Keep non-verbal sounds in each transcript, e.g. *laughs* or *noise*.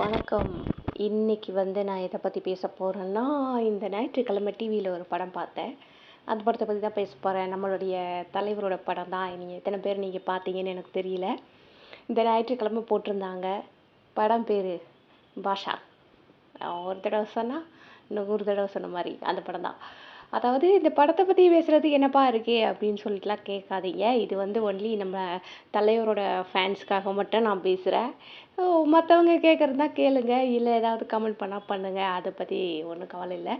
வணக்கம். இன்னைக்கு வந்து நான் எதை பற்றி பேச போகிறேன்னா இந்த ஞாயிற்றுக்கிழமை டிவியில் ஒரு படம் பார்த்தேன். அந்த படத்தை பற்றி தான் பேச போகிறேன் நம்மளுடைய தலைவரோட படம் தான். நீங்கள் எத்தனை பேர் நீங்கள் பார்த்தீங்கன்னு எனக்கு தெரியல. இந்த ஞாயிற்றுக்கிழமை போட்டிருந்தாங்க. படம் பேர் பாஷா. ஒரு தடவை சொன்னால் இன்னும் ஒரு தடவை சொன்ன மாதிரி அந்த படம் தான். அதாவது இந்த படத்தை பற்றி பேசுகிறது என்னப்பா இருக்கே அப்படின்னு சொல்லிட்டுலாம் கேட்காதீங்க. இது வந்து ஒன்லி நம்ம தலைவரோட ஃபேன்ஸ்க்காக மட்டும் நான் பேசுகிறேன் மற்றவங்க கேட்குறது தான் கேளுங்க. இல்லை ஏதாவது கமெண்ட் பண்ணால் பண்ணுங்கள் அதை பற்றி ஒன்றும் கவலை இல்லை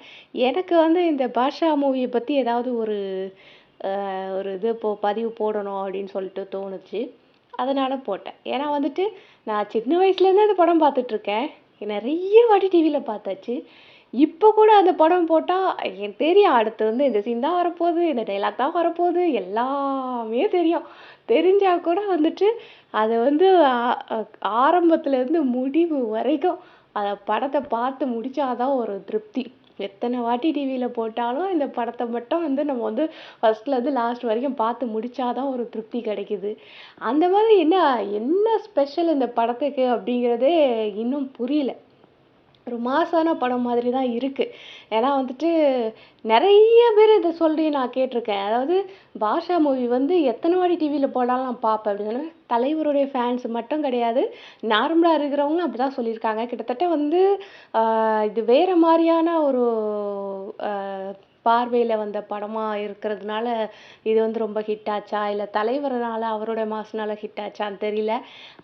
எனக்கு வந்து இந்த பாஷா மூவியை பற்றி ஏதாவது ஒரு ஒரு இது இப்போ பதிவு போடணும் அப்படின்னு சொல்லிட்டு தோணுச்சு. அதனால் போட்டேன். ஏன்னா வந்துட்டு, நான் சின்ன வயசுலேருந்தே அந்த படம் பார்த்துட்ருக்கேன் நிறைய வாட்டி டிவியில் பார்த்தாச்சு. இப்போ கூட அந்த படம் போட்டால் எனக்கு தெரியும். அடுத்து வந்து இந்த சீன் தான் வரப்போகுது, இந்த டைலாக் தான் வரப்போகுது, எல்லாமே தெரியும். தெரிஞ்சால் கூட வந்துட்டு, அதை வந்து ஆரம்பத்துலேருந்து முடிவு வரைக்கும் அந்த படத்தை பார்த்து முடித்தாதான் ஒரு திருப்தி. எத்தனை வாட்டி டிவியில் போட்டாலும் இந்த படத்தை மட்டும் வந்து நம்ம வந்து ஃபஸ்ட்லேருந்து லாஸ்ட் வரைக்கும் பார்த்து முடித்தாதான் ஒரு திருப்தி கிடைக்குது. அந்த மாதிரி என்ன என்ன ஸ்பெஷல் இந்த படத்துக்கு அப்படிங்கிறதே இன்னும் புரியல. ஒரு மாஸான படம் மாதிரி தான் இருக்குது ஏன்னா வந்துட்டு, நிறைய பேர் இதை சொல்லி நான் கேட்டிருக்கேன் அதாவது பாஷா மூவி வந்து எத்தனை வாட்டி டிவியில் போட்டாலும் நான் பார்ப்பேன் அப்படின்னு. தலைவருடைய ஃபேன்ஸ் மட்டும் கிடையாது. நார்மலா இருக்கிறவங்களும் அப்படிதான் சொல்லியிருக்காங்க. கிட்டத்தட்ட வந்து இது வேறு மாதிரியான ஒரு பார்வையில் வந்த படமாக இருக்கிறதுனால, இது வந்து ரொம்ப ஹிட் ஆச்சா? இல்லை தலைவரனால் அவரோட மாஸ்னால ஹிட் ஆச்சான்னு தெரியல.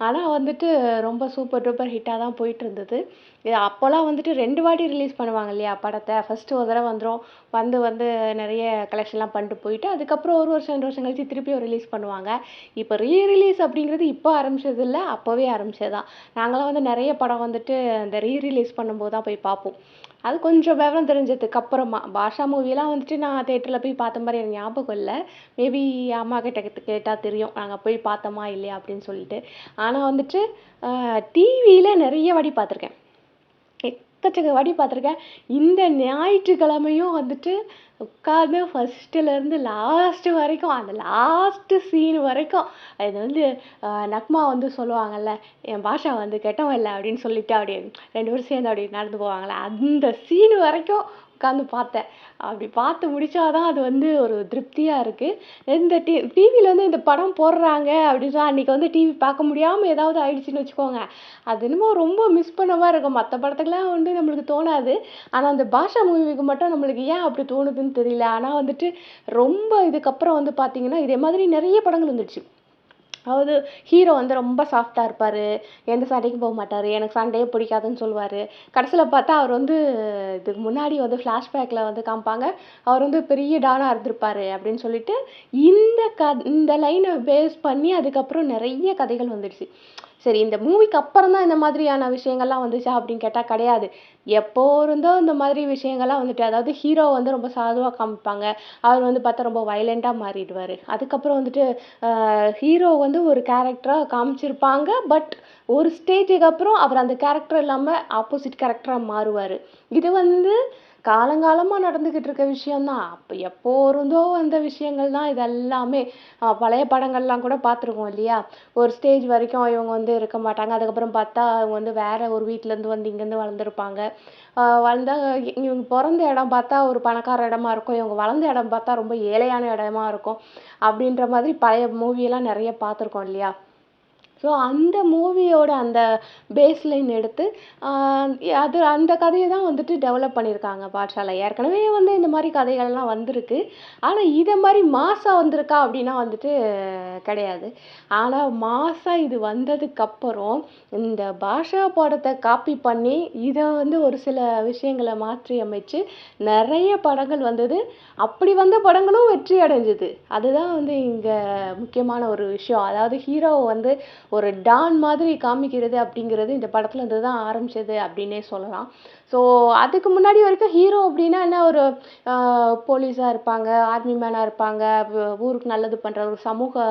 ஆனால் வந்துட்டு ரொம்ப சூப்பர் டூப்பர் ஹிட்டாக தான் போயிட்டுருந்தது. இது அப்போல்லாம் வந்துட்டு ரெண்டு வாட்டி ரிலீஸ் பண்ணுவாங்க இல்லையா படத்தை ஃபர்ஸ்ட்டு ஒரு தடவை வந்துடும் வந்து வந்து நிறைய கலெக்ஷன்லாம் பண்ணிட்டு போயிட்டு, அதுக்கப்புறம் ஒரு வருஷம் ரெண்டு வருஷம் கழிச்சு திருப்பியும் ரிலீஸ் பண்ணுவாங்க. இப்போ ரீ ரிலீஸ் அப்படிங்கிறது இப்போ ஆரம்பிச்சது இல்லை அப்போவே ஆரம்பிச்சது தான். நாங்களாம் வந்து நிறைய படம் வந்துட்டு அந்த ரீ ரிலீஸ் பண்ணும்போது தான் போய் பார்ப்போம். அது கொஞ்சம் விவரம் தெரிஞ்சதுக்கு அப்புறமா. பாஷா மூவிலாம் வந்துட்டு நான் தேட்டரில் போய் பார்த்த மாதிரி எனக்கு ஞாபகம் இல்லை மேபி அம்மா கிட்ட கேட்டால் தெரியும். நாங்கள் போய் பார்த்தோமா இல்லையா அப்படின்னு சொல்லிட்டு. ஆனால் வந்துட்டு, டிவியில் நிறைய வாட்டி பார்த்துருக்கேன். எக்கச்சக்க வாட்டி பார்த்துருக்கேன். இந்த ஞாயிற்றுக்கிழமையும் வந்துட்டு உட்காந்து ஃபஸ்ட்டுலேருந்து லாஸ்ட்டு வரைக்கும், அந்த லாஸ்ட்டு சீன் வரைக்கும் இது வந்து நக்மா வந்து சொல்லுவாங்கல்ல, என் பாஷா வந்து கெட்டவன் இல்லை அப்படின்னு சொல்லிட்டு அப்படியே ரெண்டு பேரும் சேர்ந்து அப்படியே நடந்து போவாங்கல்ல, அந்த சீன் வரைக்கும் உட்காந்து பார்த்தேன். அப்படி பார்த்து முடிச்சா தான் அது வந்து ஒரு திருப்தியாக இருக்குது இந்த டி டிவியில் வந்து இந்த படம் போடுறாங்க அப்படின்னு சொன்னா, அன்றைக்கி வந்து டிவி பார்க்க முடியாமல் ஏதாவது ஆயிடுச்சுன்னு வச்சுக்கோங்க, அது என்னமோ ரொம்ப மிஸ் பண்ண இருக்கும். மற்ற படத்துக்கெலாம் வந்து நம்மளுக்கு தோணாது. ஆனால் அந்த பாஷா மூவிக்கு மட்டும் நம்மளுக்கு ஏன் அப்படி தோணுதுன்னு தெரியல. ஆனால் வந்துட்டு, ரொம்ப இதுக்கப்புறம் வந்து பார்த்திங்கன்னா இதே மாதிரி நிறைய படங்கள் வந்துடுச்சு. அதாவது ஹீரோ வந்து ரொம்ப சாஃப்டாக இருப்பார் எந்த சண்டைக்கும் போக மாட்டார் எனக்கு சண்டையே பிடிக்காதுன்னு சொல்லுவார் கடைசியில் பார்த்தா அவர் வந்து இதுக்கு முன்னாடி வந்து ஃப்ளாஷ்பேக்கில் வந்து காமிப்பாங்க. அவர் வந்து பெரிய டானாக இருந்திருப்பார் அப்படின்னு சொல்லிட்டு, இந்த க இந்த லைனை பேஸ் பண்ணி அதுக்கப்புறம் நிறைய கதைகள் வந்துடுச்சு. சரி இந்த மூவிக்கு அப்புறம் தான் இந்த மாதிரியான விஷயங்கள்லாம் வந்துச்சா அப்படின்னு கேட்டால் கிடையாது. எப்போ இருந்தோ இந்த மாதிரி விஷயங்கள்லாம் வந்துட்டு அதாவது ஹீரோ வந்து ரொம்ப சாதுவாக காமிப்பாங்க. அவர் வந்து பார்த்தா ரொம்ப வயலண்ட்டாக மாறிடுவார் அதுக்கப்புறம் வந்துட்டு ஹீரோ வந்து ஒரு கேரக்டராக காமிச்சிருப்பாங்க. பட் ஒரு ஸ்டேஜுக்கு அப்புறம் அவர் அந்த கேரக்டர் இல்லாமல் ஆப்போசிட் கேரக்டராக மாறுவார் இது வந்து காலங்காலமாக நடந்துக்கிட்டு இருக்க விஷயந்தான் அப்போ எப்போ இருந்தோ வந்த விஷயங்கள் தான் இது எல்லாமே. பழைய படங்கள்லாம் கூட பார்த்துருக்கோம் இல்லையா? ஒரு ஸ்டேஜ் வரைக்கும் இவங்க வந்து இருக்க மாட்டாங்க. அதுக்கப்புறம் பார்த்தா அவங்க வந்து வேற ஒரு வீட்டிலேருந்து வந்து இங்கேருந்து வளர்ந்துருப்பாங்க. வளர்ந்தா இவங்க பிறந்த இடம் பார்த்தா ஒரு பணக்கார இடமா இருக்கும். இவங்க வளர்ந்த இடம் பார்த்தா ரொம்ப ஏழையான இடமா இருக்கும். அப்படின்ற மாதிரி பழைய மூவியெல்லாம் நிறைய பார்த்துருக்கோம் இல்லையா? ஸோ அந்த மூவியோட அந்த பேஸ் லைன் எடுத்து, அது அந்த கதையை தான் வந்துட்டு டெவலப் பண்ணியிருக்காங்க பாட்ஷாவில் ஏற்கனவே வந்து இந்த மாதிரி கதைகள்லாம் வந்திருக்கு. ஆனால் இதை மாதிரி மாஸா வந்திருக்கா அப்படின்னா வந்துட்டு கிடையாது. ஆனால் மாஸா இது வந்ததுக்கப்புறம், இந்த பாஷா படத்தை காப்பி பண்ணி, இதை வந்து ஒரு சில விஷயங்களை மாற்றி அமைச்சு, நிறைய படங்கள் வந்தது. அப்படி வந்த படங்களும் வெற்றி அடைஞ்சது. அதுதான் வந்து இங்கே முக்கியமான ஒரு விஷயம். அதாவது ஹீரோவை வந்து ஒரு டான் மாதிரி காமிக்கிறது அப்படிங்கிறது இந்த படத்துலேருந்து தான் ஆரம்பிச்சது அப்படின்னே சொல்லலாம். ஸோ அதுக்கு முன்னாடி வரைக்கும் ஹீரோ அப்படின்னா என்ன ஒரு போலீஸாக இருப்பாங்க, ஆர்மி மேனாக இருப்பாங்க, ஊருக்கு நல்லது பண்ணுற ஒரு சமூக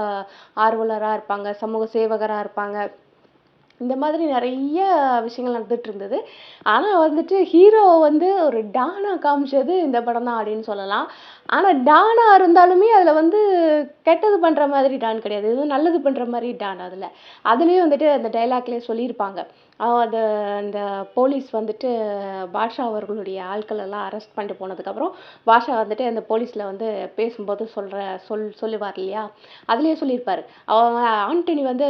ஆர்வலராக இருப்பாங்க, சமூக சேவகராக இருப்பாங்க. இந்த மாதிரி நிறைய விஷயங்கள் நடந்துட்டு இருந்தது. ஆனால் வந்துட்டு ஹீரோ வந்து ஒரு டானாக காமிச்சது இந்த படம் தான் அப்படின்னு சொல்லலாம். ஆனால் டானாக இருந்தாலுமே அதில் வந்து கெட்டது பண்ணுற மாதிரி டான் கிடையாது. எதுவும் நல்லது பண்ணுற மாதிரி டான் அதில். அதுலேயும் வந்துட்டு அந்த டைலாக்லேயே சொல்லியிருப்பாங்க. அது அந்த போலீஸ் வந்துட்டு பாஷா அவர்களுடைய ஆட்கள் எல்லாம் அரெஸ்ட் பண்ணிட்டு போனதுக்கப்புறம் பாஷா வந்துட்டு அந்த போலீஸில் வந்து பேசும்போது சொல்கிற சொல் சொல்லுவார் இல்லையா? அதுலேயே சொல்லியிருப்பார். அவன் ஆண்டனி வந்து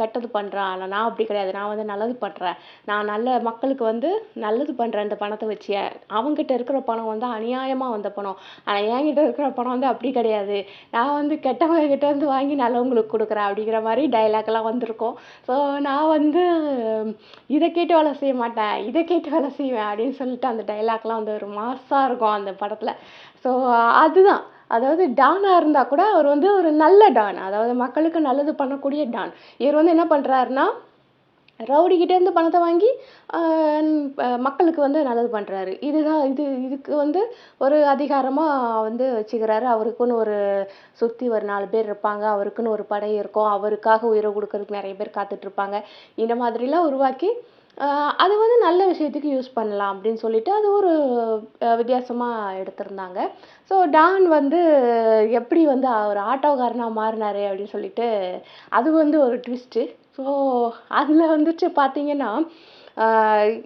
கெட்டது பண்ணுறான் ஆனால் நான் அப்படி கிடையாது. நான் வந்து நல்லது பண்ணுறேன் நான் நல்ல மக்களுக்கு வந்து நல்லது பண்ணுறேன் இந்த பணத்தை வச்சு அவங்ககிட்ட இருக்கிற பணம் வந்து அநியாயமாக வந்த பணம். ஆனால் என்கிட்ட இருக்கிற பணம் வந்து அப்படி கிடையாது. நான் வந்து கெட்டவங்க கிட்ட இருந்து வாங்கி நல்லவங்களுக்கு கொடுக்குறேன் அப்படிங்கிற மாதிரி டைலாக்லாம் வந்திருக்கும். ஸோ நான் வந்து இதை கேட்டு வேலை செய்ய மாட்டேன் இதை கேட்டு வேலை செய்வேன் அப்படின்னு சொல்லிட்டு அந்த டைலாக்லாம் வந்து ஒரு மாஸாக இருக்கும் அந்த படத்தில். ஸோ அதுதான். அதாவது டானாக இருந்தால் கூட அவர் வந்து ஒரு நல்ல டான் அதாவது மக்களுக்கு நல்லது பண்ணக்கூடிய டான் இவர் வந்து என்ன பண்ணுறாருன்னா ரவுடிக்கிட்டேருந்து பணத்தை வாங்கி மக்களுக்கு வந்து நல்லது பண்ணுறாரு இதுதான் இது இதுக்கு வந்து ஒரு அதிகாரமாக வந்து வச்சுக்கிறாரு. அவருக்குன்னு ஒரு சுற்றி ஒரு நாலு பேர் இருப்பாங்க. அவருக்குன்னு ஒரு படை இருக்கும். அவருக்காக உயிரை கொடுக்கறதுக்கு நிறைய பேர் காத்துட்ருப்பாங்க. இந்த மாதிரிலாம் உருவாக்கி அது வந்து நல்ல விஷயத்துக்கு யூஸ் பண்ணலாம் அப்படின்னு சொல்லிட்டு அது ஒரு வித்தியாசமாக எடுத்திருந்தாங்க. ஸோ டான் வந்து எப்படி வந்து ஒரு ஆட்டோக்காரனாக மாறினாரு அப்படின்னு சொல்லிட்டு அது வந்து ஒரு ட்விஸ்ட்டு. ஸோ அதில் வந்துட்டு பார்த்தீங்கன்னா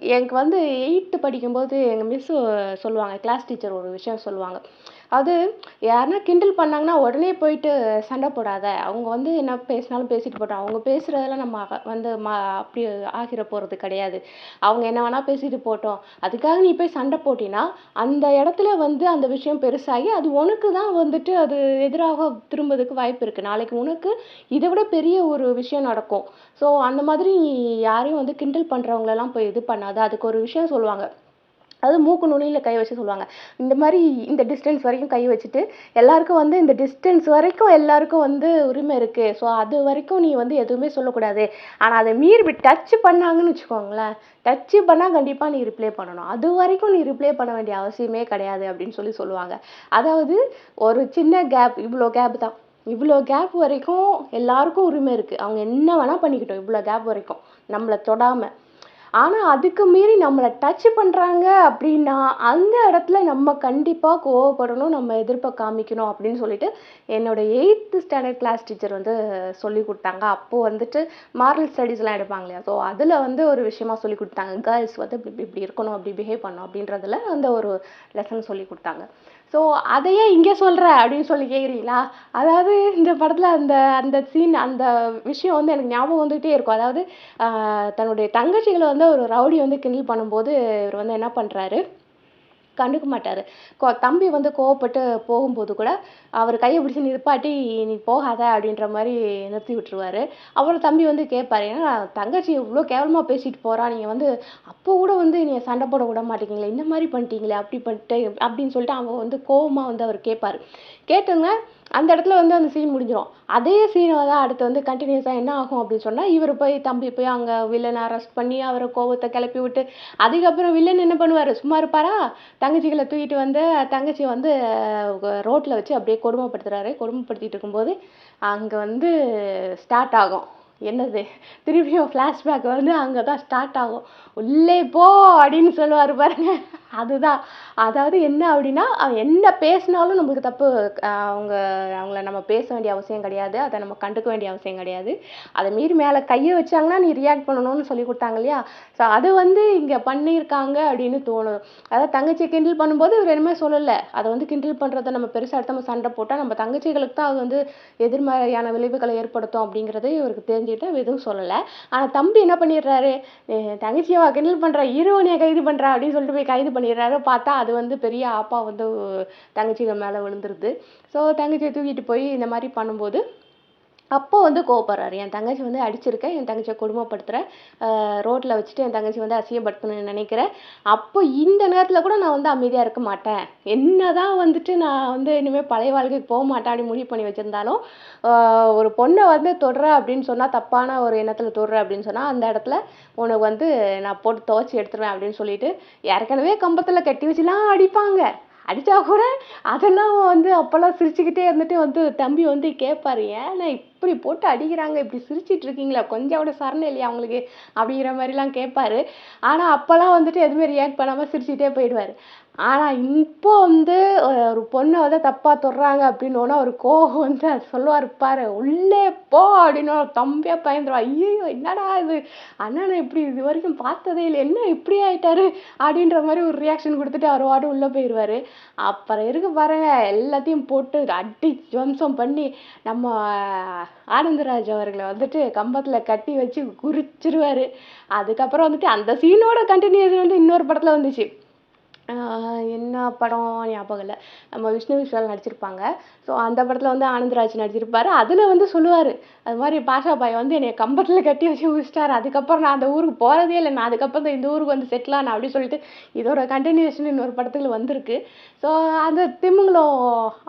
எனக்கு வந்து எயித்து படிக்கும்போது எங்கள் மிஸ்ஸு சொல்லுவாங்க கிளாஸ் டீச்சர் ஒரு விஷயம் சொல்லுவாங்க. அது யாருன்னா கிண்டல் பண்ணாங்கன்னா உடனே போயிட்டு சண்டை போடாத. அவங்க வந்து என்ன பேசினாலும் பேசிட்டு போட்டோம் அவங்க பேசுகிறதெல்லாம் நம்ம வந்து ம அப்படி ஆகிற போகிறது கிடையாது. அவங்க என்ன வேணால் பேசிட்டு போட்டோம். அதுக்காக நீ போய் சண்டை போட்டினா அந்த இடத்துல வந்து அந்த விஷயம் பெருசாகி அது உனக்கு தான் வந்துட்டு அது எதிராக திரும்புறதுக்கு வாய்ப்பு இருக்குது நாளைக்கு உனக்கு இதை விட பெரிய ஒரு விஷயம் நடக்கும். ஸோ அந்த மாதிரி யாரையும் வந்து கிண்டல் பண்ணுறவங்களெல்லாம் போய் இது பண்ணாத. அதுக்கு ஒரு விஷயம் சொல்லுவாங்க. அது மூக்கு நுனியில் கை வச்சு சொல்லுவாங்க. இந்த மாதிரி இந்த டிஸ்டன்ஸ் வரைக்கும் கை வச்சுட்டு எல்லாருக்கும் வந்து இந்த டிஸ்டன்ஸ் வரைக்கும் எல்லாருக்கும் வந்து உரிமை இருக்குது ஸோ அது வரைக்கும் நீ வந்து எதுவுமே சொல்லக்கூடாது. ஆனால் அதை மீறி டச் பண்ணாங்கன்னு வச்சுக்கோங்களேன். டச் பண்ணால் கண்டிப்பாக நீ ரிப்ளை பண்ணணும். அது வரைக்கும் நீ ரிப்ளை பண்ண வேண்டிய அவசியமே கிடையாது அப்படின்னு சொல்லி சொல்லுவாங்க. அதாவது ஒரு சின்ன கேப் இவ்வளோ கேப் தான். இவ்வளோ கேப் வரைக்கும் எல்லாருக்கும் உரிமை இருக்குது அவங்க என்ன வேணால் பண்ணிக்கிட்டோம். இவ்வளோ கேப் வரைக்கும். நம்மளை தொடாமல் ஆனால் அதுக்கு மீறி நம்மளை டச் பண்ணுறாங்க அப்படின்னா அந்த இடத்துல நம்ம கண்டிப்பாக கோவப்படணும் நம்ம எதிர்ப்பை காமிக்கணும் அப்படின்னு சொல்லிட்டு என்னோடய எயித்து ஸ்டாண்டர்ட் கிளாஸ் டீச்சர் வந்து சொல்லி கொடுத்தாங்க. அப்போது வந்துட்டு மாரல் ஸ்டடீஸ்லாம் எடுப்பாங்க இல்லையா? ஸோ அதில் வந்து ஒரு விஷயமா சொல்லி கொடுத்தாங்க. கேர்ள்ஸ் வந்து இப்படி இப்படி இருக்கணும் அப்படி பிஹேவ் பண்ணணும் அப்படின்றதுல அந்த ஒரு லெசன் சொல்லி கொடுத்தாங்க. ஸோ அதையே இங்கே சொல்கிற அப்படின்னு சொல்லி கேட்குறீங்களா அதாவது இந்த படத்தில் அந்த அந்த சீன் அந்த விஷயம் வந்து எனக்கு ஞாபகம் வந்துகிட்டே இருக்கும். அதாவது தன்னுடைய தங்கச்சிகளை வந்து ஒரு ரவுடி வந்து கிண்டல் பண்ணும்போது இவர் வந்து என்ன பண்ணுறாரு கண்டுக்க மாட்டார். கோ தம்பி வந்து கோவப்பட்டு போகும்போது கூட அவர் கையை பிடிச்சி நிற்பாட்டி நீ போகாத அப்படின்ற மாதிரி நிறுத்தி விட்டுருவாரு. அப்புறம் தம்பி வந்து கேட்பாரு ஏன்னா தங்கச்சி இவ்வளோ கேவலமாக பேசிட்டு போகிறா நீங்கள் வந்து அப்போ கூட வந்து நீங்கள் சண்டை போட விட மாட்டேங்கிங்களே இந்த மாதிரி பண்ணிட்டீங்களே அப்படி பண்ணிட்டு அப்படின்னு சொல்லிட்டு அவங்க வந்து கோவமாக வந்து அவர் கேட்பாரு. கேட்டுங்க அந்த இடத்துல வந்து அந்த சீன் முடிஞ்சிடும் அதே சீனை தான் அடுத்து வந்து கண்டினியூஸாக என்ன ஆகும் அப்படின்னு சொன்னால் இவர் போய் தம்பி போய் அங்கே வில்லனை அரெஸ்ட் பண்ணி அவரை கோபத்தை கிளப்பி விட்டு அதுக்கப்புறம் வில்லன் என்ன பண்ணுவார்? சும்மா இருப்பாரா? தங்கச்சிகளை தூக்கிட்டு வந்து தங்கச்சி வந்து ரோட்டில் வச்சு அப்படியே கொடுமைப்படுத்துகிறாரு கொடுமைப்படுத்திட்டு இருக்கும்போது அங்கே வந்து ஸ்டார்ட் ஆகும். என்னது? திரும்பியும் ஃப்ளாஷ்பேக் வந்து அங்கே தான் ஸ்டார்ட் ஆகும். உள்ளே போ அப்படின்னு சொல்லுவார் பாருங்கள் அதுதான். அதாவது என்ன அப்படின்னா என்ன பேசினாலும் நம்மளுக்கு தப்பு அவங்க அவங்கள நம்ம பேச வேண்டிய அவசியம் கிடையாது. அதை நம்ம கண்டுக்க வேண்டிய அவசியம் கிடையாது. அதை மீறி மேலே கையை வச்சாங்கன்னா நீ ரியாக்ட் பண்ணணும்னு சொல்லி கொடுத்தாங்க இல்லையா? ஸோ அது வந்து இங்கே பண்ணியிருக்காங்க அப்படின்னு தோணும் அதாவது தங்கச்சியை கிண்டில் பண்ணும்போது இவர் எதுவுமே சொல்லலை. அதை வந்து கிண்டில் பண்ணுறத நம்ம பெருசாக எடுத்து நம்ம சண்டை போட்டால் நம்ம தங்கச்சிகளுக்கு தான் அது வந்து எதிர்மறையான விளைவுகளை ஏற்படுத்தும் அப்படிங்கிறது இவருக்கு தெரிஞ்சுக்கிட்டு எதுவும் சொல்லலை. ஆனால் தம்பி என்ன பண்ணிடுறாரு? தங்கச்சியை கிண்டில் பண்ணுற ஹீரோனியை கைது பண்ணுறா அப்படின்னு சொல்லிட்டு போய் கைது பண்ணிடுறாரு. பார்த்தா அது வந்து பெரிய ஆப்பா வந்து தங்கச்சிங்க மேலே விழுந்துருது. ஸோ தங்கச்சியை தூக்கிட்டு போய் இந்த மாதிரி பண்ணும்போது அப்போ வந்து கோவப்படுறாரு. என் தங்கச்சி வந்து அடிச்சிருக்கேன் என் தங்கச்சியை கொடுமைப்படுத்துகிறேன் ரோட்டில் வச்சுட்டு என் தங்கச்சி வந்து அசியப்படுத்தணும்னு நினைக்கிறேன். அப்போ இந்த நேரத்தில் கூட நான் வந்து அமைதியாக இருக்க மாட்டேன். என்ன தான் வந்துட்டு நான் வந்து இனிமேல் பழைய வாழ்க்கைக்கு போக மாட்டேன் அப்படின்னு முடிவு பண்ணி வச்சுருந்தாலும் ஒரு பொண்ணை வந்து தொடுற அப்படின்னு சொன்னால் தப்பான ஒரு எண்ணத்தில் தொடுற அப்படின்னு சொன்னால் அந்த இடத்துல உனக்கு வந்து நான் போட்டு துவச்சி எடுத்துருவேன் அப்படின்னு சொல்லிட்டு ஏற்கனவே கம்பத்தில் கட்டி வச்சுலாம் அடிப்பாங்க. அடித்தா கூட அதெல்லாம் வந்து அப்போல்லாம் சிரிச்சுக்கிட்டே இருந்துட்டு வந்து தம்பி வந்து கேட்பாரு ஏன் நான் இப்படி போட்டு அடிக்கிறாங்க இப்படி சிரிச்சிட்டு இருக்கீங்களா? கொஞ்சம் கூட சரணம் இல்லையா அவங்களுக்கு? அப்படிங்கிற மாதிரிலாம் கேட்பாரு. ஆனால் அப்போல்லாம் வந்துட்டு எதுவுமே ரியாக்ட் பண்ணாமல் சிரிச்சிட்டே போயிடுவார். ஆனால் இப்போ வந்து ஒரு பொண்ணை வந்து தப்பாக தொடுறாங்க அப்படின்னோன்னா ஒரு கோவம் வந்து அது சொல்லுவார் பாரு உள்ளே போ அப்படின்னு தம்பியாக பயந்துருவா. ஐயோ என்னடா இது? அண்ணனை இப்படி இது வரைக்கும் பார்த்ததே இல்லை என்ன இப்படி ஆயிட்டாரு? அப்படின்ற மாதிரி ஒரு ரியாக்ஷன் கொடுத்துட்டு அவர் வாட்டு உள்ளே போயிடுவார். அப்புறம் இருக்கு பாருங்க எல்லாத்தையும் போட்டு அடி துவம்சம் பண்ணி நம்ம ஆனந்தராஜ் அவர்களை வந்துட்டு கம்பத்தில் கட்டி வச்சு குறிச்சிருவார் அதுக்கப்புறம் வந்துட்டு அந்த சீனோட கண்டினியூஸ் வந்து இன்னொரு படத்தில் வந்துச்சு. என்ன படம் ஞாபகம் இல்லை. நம்ம விஷ்ணு விஷால் நடிச்சிருப்பாங்க. ஸோ அந்த படத்தில் வந்து ஆனந்தராஜ் நடிச்சிருப்பார். அதில் வந்து சொல்லுவார் அது மாதிரி பாஷா பாய் வந்து என்னை கம்பத்தில் கட்டி வச்சு முடிச்சிட்டாரு. அதுக்கப்புறம் நான் அந்த ஊருக்கு போகிறதே இல்லை. நான் அதுக்கப்புறம் தான் இந்த ஊருக்கு வந்து செட்டில் ஆனேன் அப்படின்னு சொல்லிட்டு இதோட கண்டினியூஷன் இன்னொரு படத்தில் வந்திருக்கு. ஸோ அந்த திமுங்களும்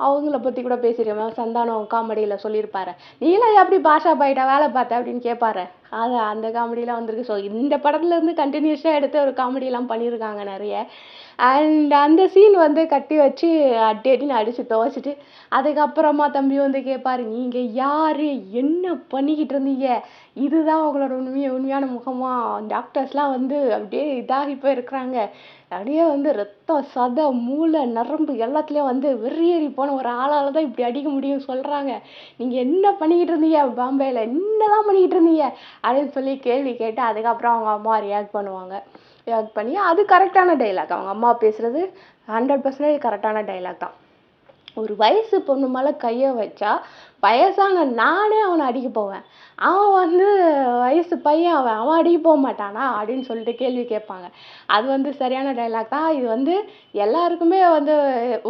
அவங்கள பற்றி கூட பேசியிருக்கேன் சந்தானம் காமெடியில் சொல்லியிருப்பாரு. நீலாம் எப்படி பாஷா பாய்கிட்ட வேலை பார்த்த? அப்படின்னு கேட்பாரு அது அந்த காமெடியெலாம் வந்திருக்கு. ஸோ இந்த படத்துலேருந்து கண்டினியூஸாக எடுத்து ஒரு காமெடியெலாம் பண்ணியிருக்காங்க நிறைய. அண்ட் அந்த சீன் வந்து கட்டி வச்சு அடி அடின்னு அடித்து துவச்சிட்டு அதுக்கப்புறமா தம்பி வந்து கேட்பாரு நீங்கள் யார்? என்ன பண்ணிக்கிட்டு இருந்தீங்க? இதுதான் உங்களோட உண்மைய உண்மையான முகமா? டாக்டர்ஸ்லாம் வந்து அப்படியே இதாகி போயிருக்கிறாங்க. அப்படியே வந்து ரத்தம் சதை மூளை நரம்பு எல்லாத்துலேயும் வந்து வெறியேறி போன ஒரு ஆளால் தான் இப்படி அடிக்க முடியும் சொல்கிறாங்க நீங்கள் என்ன பண்ணிக்கிட்டு இருந்தீங்க பாம்பேயில் என்னதான் பண்ணிக்கிட்டு இருந்தீங்க? அப்படின்னு சொல்லி கேள்வி கேட்டு அதுக்கப்புறம் அவங்க அம்மா ரியாக்ட் பண்ணுவாங்க. ரியாக்ட் பண்ணி அது கரெக்டான டைலாக் அவங்க அம்மா பேசுகிறது ஹண்ட்ரட் பர்சன்டேஜ் கரெக்டான டைலாக் தான். ஒரு வயசு பொண்ணு மேலே கையை வச்சா வயசான நானே அவனை அடிக்க போவேன். அவன் வந்து வயசு பையன் அவன். அவன் அடிக்க போக மாட்டானா அப்படின்னு சொல்லிட்டு கேள்வி கேட்பாங்க. அது வந்து சரியான டைலாக் தான். இது வந்து எல்லாருக்குமே வந்து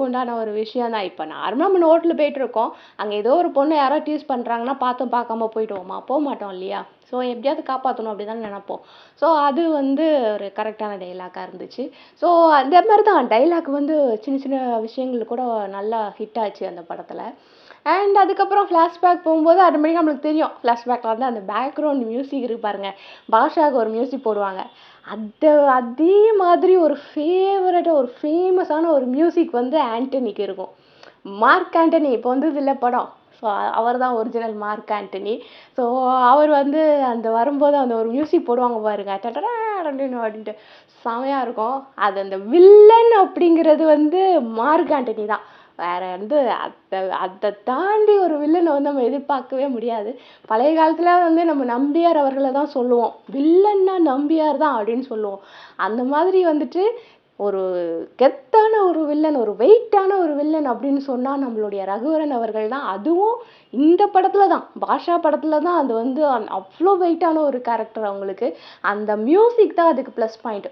உண்டான ஒரு விஷயம் தான். இப்போ நார்மலாக நம்ம ரோட்டில் போயிட்டுருக்கோம் அங்கே ஏதோ ஒரு பொண்ணு யாரோ டீஸ் பண்ணுறாங்கன்னா பார்த்தும் பார்க்காம போயிடுவோமா? போக மாட்டோம் இல்லையா? ஸோ எப்படியாவது காப்பாற்றணும் அப்படி தான் நினப்போம். ஸோ அது வந்து ஒரு கரெக்டான டைலாக்காக இருந்துச்சு. ஸோ அந்த மாதிரி தான் டைலாக் வந்து சின்ன சின்ன விஷயங்கள் கூட நல்லா ஹிட் ஆச்சு அந்த படத்தில். அண்ட் அதுக்கப்புறம் ஃப்ளாஷ்பேக் போகும்போது ஆட்டோமேட்டிக்காக நம்மளுக்கு தெரியும். ஃப்ளாஷ்பேக்கில் வந்து அந்த பேக்ரவுண்ட் மியூசிக் இருக்கு பாருங்க. பாஷாவுக்கு ஒரு மியூசிக் போடுவாங்க. அந்த அதே மாதிரி ஒரு ஃபேவரட்டாக ஒரு ஃபேமஸான ஒரு மியூசிக் வந்து ஆண்டனிக்கு இருக்கும். மார்க் ஆண்டனி இப்போ வந்து இதில் படம் ஸோ அவர் தான் ஒரிஜினல் மார்க் ஆண்டனி ஸோ அவர் வந்து அந்த வரும்போது அந்த ஒரு மியூசிக் போடுவாங்க பாருங்க அப்படின்னு அப்படின்ட்டு செமையாக இருக்கும் அது அந்த வில்லன் அப்படிங்கிறது வந்து மார்க் ஆண்டனி தான் வேறு வந்து அதை அதை தாண்டி ஒரு வில்லனை வந்து நம்ம எதிர்பார்க்கவே முடியாது பழைய காலத்தில் வந்து நம்ம நம்பியார் அவர்களை தான் சொல்லுவோம் வில்லன்னா நம்பியார் தான் அப்படின்னு சொல்லுவோம் அந்த மாதிரி வந்துட்டு ஒரு கெத்தான ஒரு வில்லன் ஒரு வெயிட்டான ஒரு வில்லன் அப்படின்னு சொன்னால் நம்மளுடைய ரகுவரன் அவர்கள் தான். அதுவும் இந்த படத்தில் தான். பாஷா படத்தில் தான் அது வந்து அவ்வளோ வெயிட்டான ஒரு கேரக்டர் அவங்களுக்கு. அந்த மியூசிக் தான் அதுக்கு ப்ளஸ் பாயிண்ட்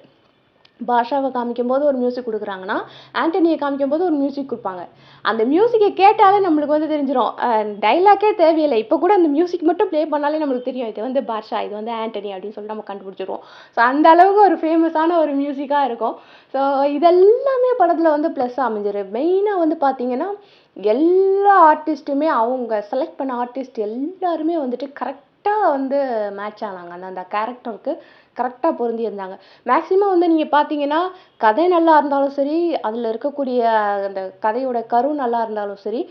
பாஷாவை காமிக்கும் போது ஒரு மியூசிக் கொடுக்குறாங்கன்னா ஆண்டனியை காமிக்கும் போது ஒரு மியூசிக் கொடுப்பாங்க. அந்த மியூசிக்கை கேட்டாலே நம்மளுக்கு வந்து தெரிஞ்சிடும் டைலாக்கே தேவையில்லை. இப்போ கூட அந்த மியூசிக் மட்டும் ப்ளே பண்ணாலே நம்மளுக்கு தெரியும். இது வந்து பாஷா இது வந்து ஆண்டனி அப்படின்னு சொல்லிட்டு நம்ம கண்டுபிடிச்சிருவோம். ஸோ அந்த அளவுக்கு ஒரு ஃபேமஸான ஒரு மியூசிக்காக இருக்கும். ஸோ இதெல்லாமே படத்தில் வந்து ப்ளஸ் அமைஞ்சிரு. மெயினாக வந்து பார்த்தீங்கன்னா எல்லா ஆர்டிஸ்ட்டுமே அவங்க செலக்ட் பண்ண ஆர்டிஸ்ட் எல்லாருமே வந்துட்டு கரெக்டாக வந்து மேட்ச் ஆனாங்க. அந்த அந்த கேரக்டருக்கு கரெக்டாக பொருந்தி இருந்தாங்க மேக்ஸிமம் வந்து நீங்கள் பார்த்தீங்கன்னா கதை நல்லா இருந்தாலும் சரி அதில் இருக்கக்கூடிய அந்த கதையோட கரு நல்லா இருந்தாலும் சரி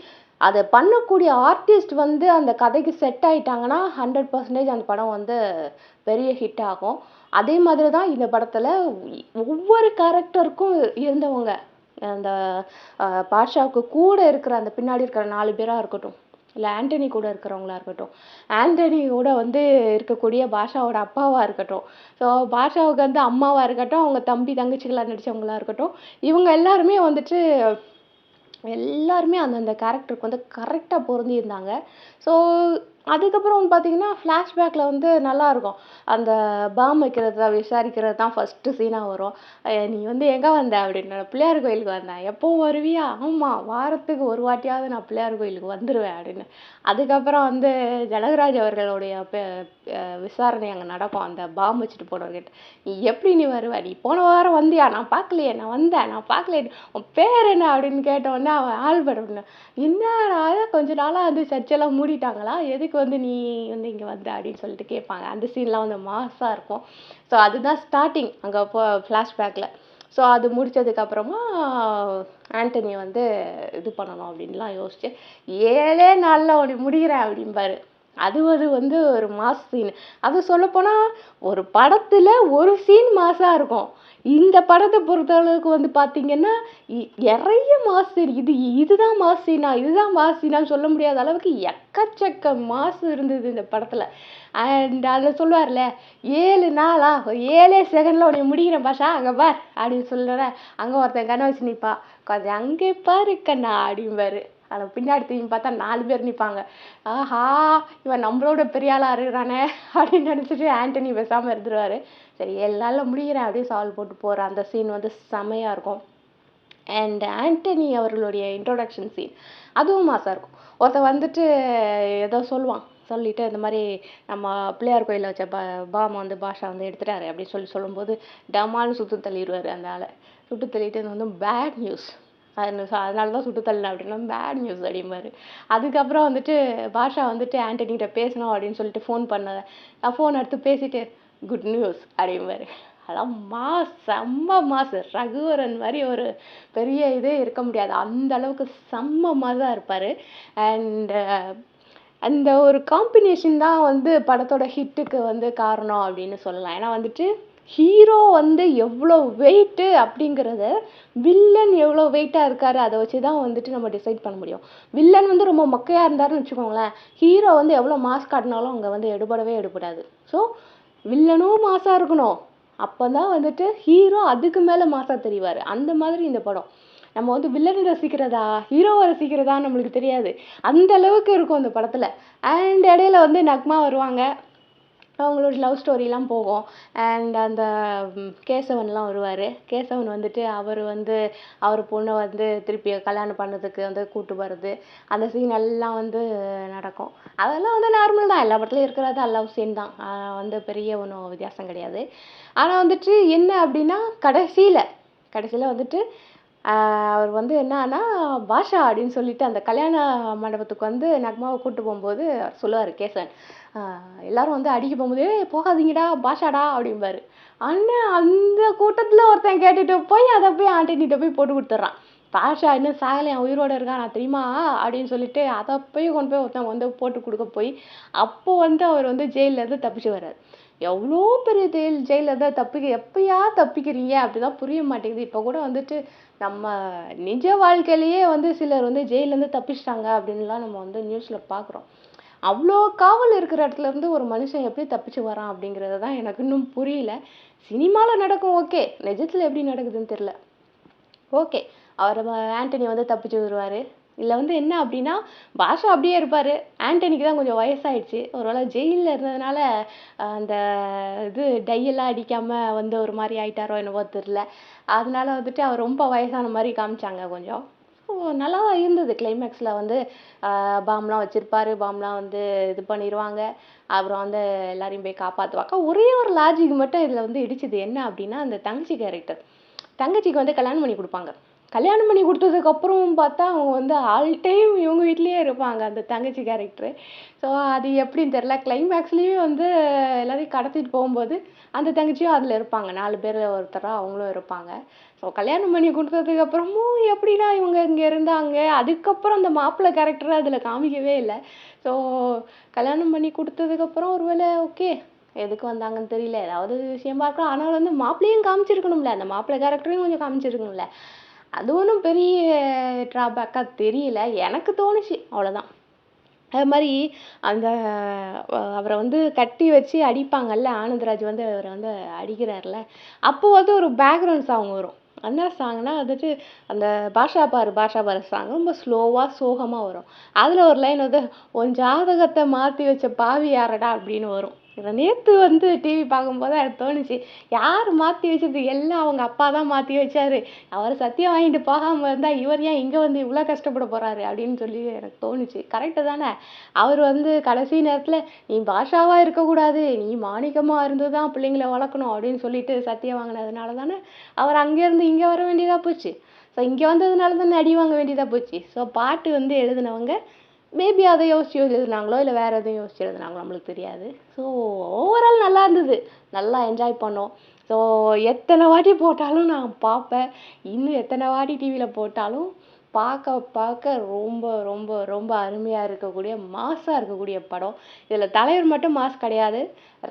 அதை பண்ணக்கூடிய ஆர்டிஸ்ட் வந்து அந்த கதைக்கு செட் ஆகிட்டாங்கன்னா ஹண்ட்ரட் பர்சன்டேஜ் அந்த படம் வந்து பெரிய ஹிட் ஆகும். அதே மாதிரி தான் இந்த படத்தில் ஒவ்வொரு கேரக்டருக்கும் இருந்தவங்க. அந்த பாட்ஷாவுக்கு கூட இருக்கிற அந்த பின்னாடி இருக்கிற நாலு பேராக இருக்கட்டும். இல்லை ஆண்டனி கூட இருக்கிறவங்களா இருக்கட்டும். ஆண்டனி கூட வந்து இருக்கக்கூடிய பாஷாவோட அப்பாவாக இருக்கட்டும். ஸோ பாஷாவுக்கு வந்து அம்மாவாக இருக்கட்டும் அவங்க தம்பி தங்கச்சிகளாக நடித்தவங்களா இருக்கட்டும். இவங்க எல்லாருமே வந்துட்டு எல்லாருமே அந்தந்த கேரக்டருக்கு வந்து கரெக்டாக பொருந்தியிருந்தாங்க. ஸோ அதுக்கப்புறம் வந்து பார்த்தீங்கன்னா ஃப்ளாஷ்பேக்கில் வந்து நல்லாயிருக்கும் அந்த பாம் வைக்கிறது தான் விசாரிக்கிறது தான் ஃபஸ்ட்டு சீனாக வரும். நீ வந்து எங்கே வந்த அப்படின்னு பிள்ளையார் கோயிலுக்கு வந்தேன். எப்போவும் வருவியா? ஆமாம் வாரத்துக்கு ஒரு வாட்டியாவது நான் பிள்ளையார் கோயிலுக்கு வந்துடுவேன் அப்படின்னு. அதுக்கப்புறம் வந்து ஜனகராஜ் அவர்களுடைய விசாரணை அங்கே நடக்கும். அந்த பாம் வச்சுட்டு போனவர்கிட்ட நீ எப்படி நீ வருவ? நீ போன வாரம் வந்தியா? நான் பார்க்கலையே நான் வந்தேன் நான் பார்க்கலையே. உன் பேர் என்ன? அப்படின்னு கேட்டவொடனே அவன் ஆல்பர்ட் அப்படின்னு என்னடா கொஞ்ச நாளாக வந்து சர்ச்செல்லாம் மூடிட்டாங்களா? எதுக்கு வந்து நீ வந்து இங்கே வந்த? அப்படின்னு சொல்லிட்டு கேட்பாங்க. அந்த சீன்லாம் வந்து மாஸாக இருக்கும். ஸோ அதுதான் ஸ்டார்டிங் அங்கே போ ஃப்ளாஷ்பேக்கில் ஸோ அது முடித்ததுக்கப்புறமா ஆண்டனி வந்து இது பண்ணணும் அப்படின்லாம் யோசிச்சு ஏழே நாளில் அப்படி முடிகிறேன் அப்படிம்பாரு. அது ஒரு வந்து ஒரு மாஸ் சீன் அது சொல்லப்போனால் ஒரு படத்தில் ஒரு சீன் மாஸாக இருக்கும். இந்த படத்தை பொறுத்தளவுக்கு வந்து பார்த்திங்கன்னா இ- நிறைய மாஸ் சீன் இது இதுதான் மாஸ் சீனா இதுதான் மாஸ் சீனான்னு சொல்ல முடியாத அளவுக்கு எக்கச்சக்க மாஸ் இருந்தது இந்த படத்தில். அண்ட் அதில் சொல்லுவார்ல ஏழு நாளா ஒரு ஏழே செகண்டில் உன்னை முடிக்கிறேன் பாஷா அங்கே பார் அப்படின்னு சொல்லுற அங்கே ஒருத்தன் கண்ணை வச்சு நிற்பா கொஞ்சம் அங்கே பாரு கண்ணா அப்படிம்பாரு. அதில் பின்னாடி திரும்பி பார்த்தா நாலு பேர் நிற்பாங்க ஆஹா இவன் நம்மளோட பெரிய ஆளாக இருக்கிறானே அப்படின்னு நினச்சிட்டு ஆண்டனி பேசாமல் இருந்துருவாரு. சரி ஏழு முடிகிறேன் அப்படியே சால்வ் போட்டு போகிற அந்த சீன் வந்து செமையாக இருக்கும். அண்ட் ஆண்டனி அவர்களுடைய இன்ட்ரோடக்ஷன் சீன் அதுவும் மாசாக இருக்கும். ஒருத்தன் வந்துட்டு ஏதோ சொல்லுவான். சொல்லிட்டு இந்த மாதிரி நம்ம பிள்ளையார் கோயிலில் வச்ச பா பாமா வந்து பாஷா வந்து எடுத்துட்டாரு அப்படின்னு சொல்லி சொல்லும்போது டமால்னு சுட்டு தள்ளிடுவார் அந்த ஆளை. சுட்டு தள்ளிட்டு இது வந்து பேட் நியூஸ் அது அதனால தான் சுட்டு தள்ளினேன் அப்படின்னா பேட் நியூஸ் அப்படிம்பாரு அதுக்கப்புறம் வந்துட்டு பாஷா வந்துட்டு ஆண்டனிகிட்ட பேசணும் அப்படின்னு சொல்லிட்டு ஃபோன் பண்ண ஃபோன் எடுத்து பேசிட்டு குட் நியூஸ் அப்படிம்பாரு அதெல்லாம் மாஸ் செம்ம மாஸ். ரகுவரன் மாதிரி ஒரு பெரிய இதே இருக்க முடியாது. அந்த அளவுக்கு செம்ம மாஸாக இருப்பார். அண்ட் அந்த ஒரு காம்பினேஷன் தான் வந்து படத்தோட ஹிட்டுக்கு வந்து காரணம் அப்படின்னு சொல்லலாம். ஏன்னா வந்துட்டு ஹீரோ வந்து எவ்வளோ வெயிட்டு அப்படிங்கிறத வில்லன் எவ்வளோ வெயிட்டாக இருக்காரு அதை வச்சு தான் வந்துட்டு நம்ம டிசைட் பண்ண முடியும். வில்லன் வந்து ரொம்ப மொக்கையாக இருந்தாருன்னு வச்சுக்கோங்களேன். ஹீரோ வந்து எவ்வளோ மாஸ் காட்டினாலும் அங்கே வந்து எடுபடவே எடுபடாது. ஸோ வில்லனும் மாஸாக இருக்கணும். அப்போ தான் வந்துட்டு ஹீரோ அதுக்கு மேலே மாஸாக தெரிவார். அந்த மாதிரி இந்த படம். நம்ம வந்து வில்லனை ரசிக்கிறதா ஹீரோவை ரசிக்கிறதா நம்மளுக்கு தெரியாது. அந்த அளவுக்கு இருக்கும் அந்த படத்தில். அண்ட் இடையில வந்து நக்மா வருவாங்க. அவங்களோட லவ் ஸ்டோரிலாம் போகும். அண்ட் அந்த கேசவன்லாம் வருவார். கேசவன் வந்துட்டு அவர் வந்து அவர் பொண்ணை வந்து திருப்பி கல்யாணம் பண்ணதுக்கு வந்து கூட்டு வர்றது அந்த சீன் எல்லாம் வந்து நடக்கும். அதெல்லாம் வந்து நார்மல் தான். எல்லா படத்துலையும் இருக்கிறது லவ் சீன் தான். வந்து பெரிய ஒன்றும் வித்தியாசம் கிடையாது. ஆனால் வந்துட்டு என்ன அப்படின்னா கடைசியில் கடைசியில் வந்துட்டு அவர் வந்து என்னன்னா பாஷா அப்படின்னு சொல்லிட்டு அந்த கல்யாண மண்டபத்துக்கு வந்து நக்மாவை கூப்பிட்டு போகும்போது அவர் சொல்லுவார் கேசவன் எல்லாரும் வந்து அடிக்க போகும்போது "ஏய், போகாதீங்கடா பாஷாடா அப்படிம்பாரு. அண்ணன் அந்த கூட்டத்தில் ஒருத்தன் கேட்டுட்டு போய் அதை போய் ஆண்டனிட்ட போய் போட்டு கொடுத்துட்றான். பாஷா இன்னும் என் உயிரோட இருக்கான் நான் தெரியுமா? அப்படின்னு சொல்லிட்டு அதை போய் கொண்டு போய் ஒருத்தன் வந்து போட்டு கொடுக்க போய் அப்போ வந்து அவர் வந்து ஜெயிலில் இருந்து தப்பிச்சு வர்றார். எவ்வளோ பெரிய ஜெயில் ஜெயிலில் தப்பிக்க எப்பயா தப்பிக்கிறீங்க? அப்படிதான் புரிய மாட்டேங்குது. இப்போ கூட வந்துட்டு நம்ம நிஜ வாழ்க்கையிலேயே வந்து சிலர் வந்து ஜெயிலேருந்து தப்பிச்சிட்டாங்க அப்படின்லாம் நம்ம வந்து நியூஸில் பார்க்குறோம் அவ்வளோ காவல் இருக்கிற இடத்துல இருந்து ஒரு மனுஷன் எப்படி தப்பிச்சு வரான் அப்படிங்கிறது தான் எனக்கு இன்னும் புரியல. சினிமாவில் நடக்கும் ஓகே. நிஜத்தில் எப்படி நடக்குதுன்னு தெரில ஓகே. அவர் ஆண்டனி வந்து தப்பிச்சு வருவார் இதில் வந்து என்ன அப்படின்னா பாஷா அப்படியே இருப்பார். ஆண்டனிக்கு தான் கொஞ்சம் வயசாயிடுச்சு. ஒருவேளை ஜெயிலில் இருந்ததுனால அந்த இது டையெல்லாம் அடிக்காமல் வந்து ஒரு மாதிரி ஆயிட்டாரோ என்னவோ தெரில அதனால வந்துட்டு அவர் ரொம்ப வயசான மாதிரி காமிச்சாங்க கொஞ்சம். ஸோ நல்லா தான் இருந்தது. கிளைமேக்ஸில் வந்து பாம்லாம் வச்சுருப்பாரு. பாம்லாம் வந்து இது பண்ணிடுவாங்க அப்புறம் வந்து எல்லாரையும் போய் காப்பாற்றுவாங்க ஒரே ஒரு லாஜிக் மட்டும் இதில் வந்து இடிச்சது என்ன அப்படின்னா அந்த தங்கச்சி கேரக்டர் தங்கச்சிக்கு வந்து கல்யாணம் பண்ணி கொடுப்பாங்க. கல்யாணம் பண்ணி கொடுத்ததுக்கப்புறமும் பார்த்தா அவங்க வந்து ஆல் டைம் இவங்க வீட்லேயே இருப்பாங்க அந்த தங்கச்சி கேரக்டரு ஸோ அது எப்படின்னு தெரில கிளைமேக்ஸ்லேயும் வந்து எல்லாரையும் கடத்திட்டு போகும்போது அந்த தங்கச்சியும் அதில் இருப்பாங்க. நாலு பேர் ஒருத்தராக அவங்களும் இருப்பாங்க. ஸோ கல்யாணம் பண்ணி கொடுத்ததுக்கப்புறமும் எப்படின்னா இவங்க இங்கே இருந்தாங்க? அதுக்கப்புறம் அந்த மாப்பிள்ளை கேரக்டரை அதில் காமிக்கவே இல்லை. ஸோ கல்யாணம் பண்ணி கொடுத்ததுக்கப்புறம் ஒருவேளை ஓகே எதுக்கு வந்தாங்கன்னு தெரியல. ஏதாவது விஷயம் பார்க்கலாம். ஆனால் வந்து மாப்பிள்ளையும் காமிச்சிருக்கணும்ல. அந்த மாப்பிள்ளை கேரக்டரையும் கொஞ்சம் காமிச்சிருக்கணும்ல. அது ஒன்றும் பெரிய ட்ராபேக்காக தெரியல. எனக்கு தோணுச்சு. அவ்வளோதான் அது மாதிரி அந்த அவரை வந்து கட்டி வச்சு அடிப்பாங்கல்ல ஆனந்தராஜ் வந்து அவரை வந்து அடிக்கிறார்ல அப்போ வந்து ஒரு பேக்ரவுண்ட் சாங் வரும். என்ன சாங்னா வந்துட்டு அந்த பாஷா பாரு பாஷா பாரு சாங் ரொம்ப ஸ்லோவாக சோகமாக வரும். அதில் ஒரு லைன் வந்து உன் ஜாதகத்தை மாற்றி வச்ச பாவி யாரடா? அப்படின்னு வரும். நேற்று வந்து டிவி பார்க்கும்போது எனக்கு தோணுச்சு யார் மாற்றி வச்சது? எல்லாம் அவங்க அப்பா தான் மாற்றி வச்சாரு. அவர் சத்தியம் வாங்கிட்டு போகாமல் இருந்தால் இவர் ஏன் இங்கே வந்து இவ்வளோ கஷ்டப்பட போகிறாரு அப்படின்னு சொல்லி எனக்கு தோணுச்சு. கரெக்டு தானே? அவர் வந்து கடைசி நேரத்தில் நீ பாஷாவாக இருக்கக்கூடாது. நீ மாணிக்கமாக இருந்து தான் பிள்ளைங்கள வளர்க்கணும் அப்படின்னு சொல்லிட்டு சத்தியம் வாங்கினதுனால தானே அவர் அங்கேருந்து இங்கே வர வேண்டியதாக போச்சு. ஸோ இங்கே வந்ததுனால தானே அடி வாங்க வேண்டியதாக போச்சு. ஸோ பாட்டு வந்து எழுதினவங்க மேபி அதை யோசிச்சு எழுதுனாங்களோ இல்லை வேறு எதுவும் யோசிச்சு எழுதுனாங்களோ நம்மளுக்கு தெரியாது. ஸோ ஓவரால் நல்லா இருந்தது. நல்லா என்ஜாய் பண்ணோம். ஸோ எத்தனை வாட்டி போட்டாலும் நான் பார்ப்பேன். இன்னும் எத்தனை வாட்டி டிவியில் போட்டாலும் பார்க்க பார்க்க ரொம்ப ரொம்ப ரொம்ப அருமையாக இருக்கக்கூடிய மாஸாக இருக்கக்கூடிய படம். இதில் தலைவர் மட்டும் மாஸ் கிடையாது.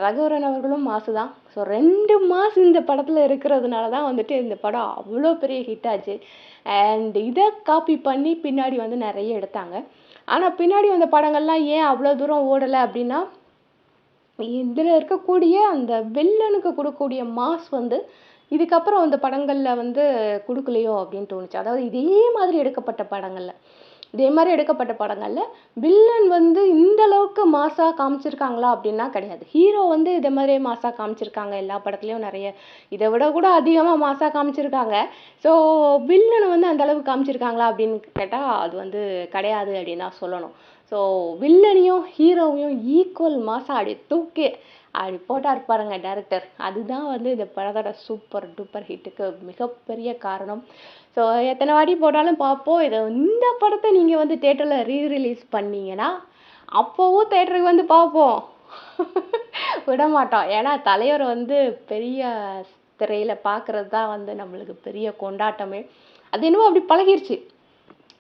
ரகுவரன் அவர்களும் மாசு தான். ஸோ ரெண்டு மாஸ் இந்த படத்தில் இருக்கிறதுனால தான் வந்துட்டு இந்த படம் அவ்வளோ பெரிய ஹிட் ஆச்சு. அண்ட் இதை காப்பி பண்ணி பின்னாடி வந்து நிறைய எடுத்தாங்க. ஆனால் பின்னாடி வந்த படங்கள்லாம் ஏன் அவ்வளோ தூரம் ஓடலை அப்படின்னா இதில் இருக்கக்கூடிய அந்த வில்லனுக்கு கொடுக்கக்கூடிய மாஸ் வந்து இதுக்கப்புறம் அந்த படங்களில் வந்து கொடுக்கலையோ அப்படின்னு தோணுச்சு. அதாவது இதே மாதிரி எடுக்கப்பட்ட படங்களில். இதே மாதிரி எடுக்கப்பட்ட படங்களில் வில்லன் வந்து இந்த அளவுக்கு மாசாக காமிச்சிருக்காங்களா அப்படின்னா கிடையாது. ஹீரோ வந்து இதே மாதிரி மாசாக காமிச்சிருக்காங்க. எல்லா படத்துலையும் நிறைய இதை விட கூட அதிகமாக மாசாக காமிச்சிருக்காங்க. ஸோ வில்லனை வந்து அந்த அளவுக்கு காமிச்சிருக்காங்களா அப்படின்னு கேட்டால் அது வந்து கிடையாது அப்படின்னு தான் சொல்லணும். ஸோ வில்லனையும் ஹீரோவையும் ஈக்குவல் மாசாக அப்படி தூக்கி அப்படி போட்டார் பாருங்க டேரக்டர் அதுதான் வந்து இந்த படத்தோட சூப்பர் டூப்பர் ஹிட்டுக்கு மிகப்பெரிய காரணம். ஸோ எத்தனை வாட்டி போட்டாலும் பார்ப்போம். இதை இந்த படத்தை நீங்கள் வந்து தேட்டரில் ரீ ரிலீஸ் பண்ணீங்கன்னா அப்போவும் தேட்டருக்கு வந்து பார்ப்போம். *laughs* விடமாட்டோம். ஏன்னா தலைவர் வந்து பெரிய திரையில் பார்க்குறது தான் வந்து நம்மளுக்கு பெரிய கொண்டாட்டமே. அது என்னவோ அப்படி பழகிருச்சு.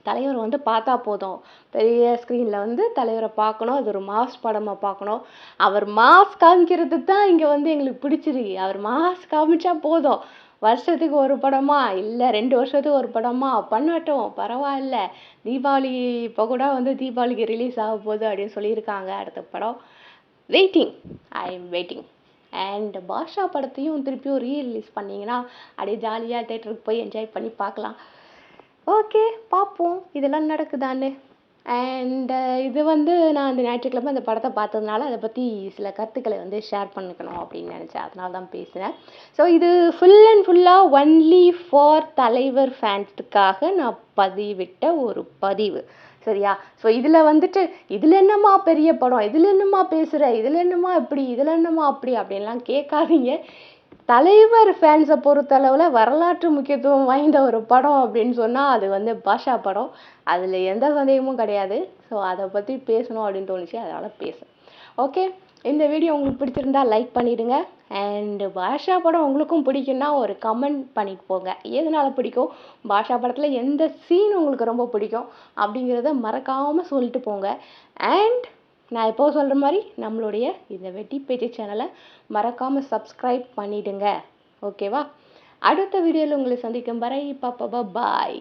தலைவர் வந்து பார்த்தா போதும். பெரிய ஸ்க்ரீனில் வந்து தலைவரை பார்க்கணும். அது ஒரு மாஸ் படமாக பார்க்கணும். அவர் மாஸ் காமிக்கிறது தான் இங்கே வந்து எங்களுக்கு பிடிச்சிருக்கு. அவர் மாஸ் காமிச்சா போதும். வருஷத்துக்கு ஒரு படமா? இல்லை ரெண்டு வருஷத்துக்கு ஒரு படமா? பண்ணட்டும். பரவாயில்ல. தீபாவளி இப்போ கூட வந்து தீபாவளிக்கு ரிலீஸ் ஆக போகுது அப்படின்னு சொல்லியிருக்காங்க. அடுத்த படம் waiting I am waiting and Baasha படத்தையும் திருப்பியும் ரீ ரிலீஸ் பண்ணிங்கன்னா அப்படியே ஜாலியாக தேட்டருக்கு போய் என்ஜாய் பண்ணி பார்க்கலாம். ஓகே பார்ப்போம் இதெல்லாம் நடக்குதான்னு. அண்டு இது வந்து நான் அந்த ஞாயிற்றுக்கிழமை அந்த படத்தை பார்த்ததுனால அதை பற்றி சில கருத்துக்களை வந்து ஷேர் பண்ணிக்கணும் அப்படின்னு நினச்சேன். அதனால தான் பேசுகிறேன் ஸோ இது ஃபுல் அண்ட் ஃபுல்லாக ஒன்லி ஃபார் தலைவர் ஃபேன்ஸுக்காக நான் பதிவிட்ட ஒரு பதிவு. சரியா? ஸோ இதில் வந்துட்டு இதில் என்னம்மா பெரிய படம்? இதில் என்னம்மா பேசுகிற இதில் என்னம்மா இப்படி? இதில் என்னம்மா அப்படி? அப்படின்லாம் கேட்காதீங்க. தலைவர் ஃபேன்ஸை பொறுத்தளவில் வரலாற்று முக்கியத்துவம் வாய்ந்த ஒரு படம் அப்படின்னு சொன்னால் அது வந்து பாஷா படம். அதில் எந்த சந்தேகமும் கிடையாது. ஸோ அதை பற்றி பேசணும் அப்படின்னு தோணுச்சு. அதனால் பேசுகிறேன் ஓகே இந்த வீடியோ உங்களுக்கு பிடிச்சிருந்தா லைக் பண்ணிவிடுங்க அண்டு பாஷா படம் உங்களுக்கும் பிடிக்குன்னா ஒரு கமெண்ட் பண்ணிட்டு போங்க. எதனால் பிடிக்கும்? பாஷா படத்தில் எந்த சீன் உங்களுக்கு ரொம்ப பிடிக்கும்? அப்படிங்கிறத மறக்காமல் சொல்லிட்டு போங்க. அண்ட் நான் எப்போ சொல்கிற மாதிரி நம்மளுடைய இந்த வெட்டி பேச்சு சேனலை மறக்காமல் சப்ஸ்கிரைப் பண்ணிவிடுங்க ஓகேவா அடுத்த வீடியோவில் உங்களை சந்திக்கும் வரை பாப்பா பாய்